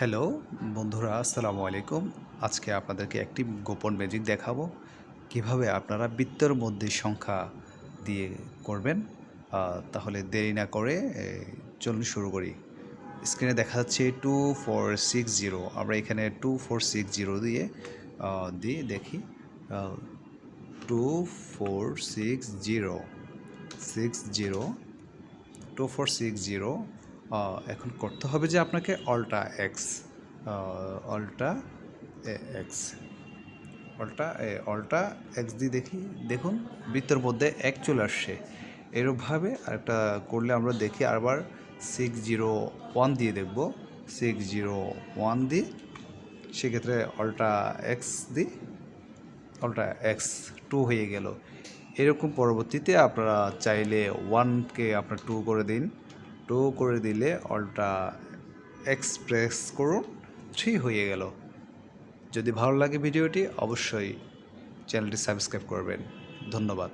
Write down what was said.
Hello বন্ধুরা, আসসালামু আলাইকুম। আজকে আপনাদেরকে একটি গোপন ম্যাজিক দেখাবো। কীভাবে আপনারা বৃত্তের মধ্যে সংখ্যা দিয়ে করবেন তাহলে দেরি না করে চলুন শুরু করি। স্ক্রিনে দেখা যাচ্ছে টু ফোর সিক্স জিরো আমরা এখানে টু ফোর সিক্স জিরো দিয়ে দিয়ে দেখি two four six zero six zero two four six zero এখন করতে হবে যে আপনাকে alt X alt X alt alt X দিয়ে দেখি, দেখুন, বৃত্তের মধ্যে এক চলে আসছে। এরকমভাবে আরেকটা করলে আমরা দেখি আবার সিক্স জিরো ওয়ান দিয়ে দেখব। সিক্স জিরো ওয়ান দিই সেক্ষেত্রে অল্টা এক্স দিই অল্টা এক্স টু হয়ে গেল। এরকম পরবর্তীতে আপনারা চাইলে ওয়ানকে আপনার টু করে দিন। টু করে দিলে অলটা এক্সপ্রেস করুন থ্রি হয়ে গেল। যদি ভালো লাগে ভিডিওটি, অবশ্যই চ্যানেলটি সাবস্ক্রাইব করবেন। ধন্যবাদ।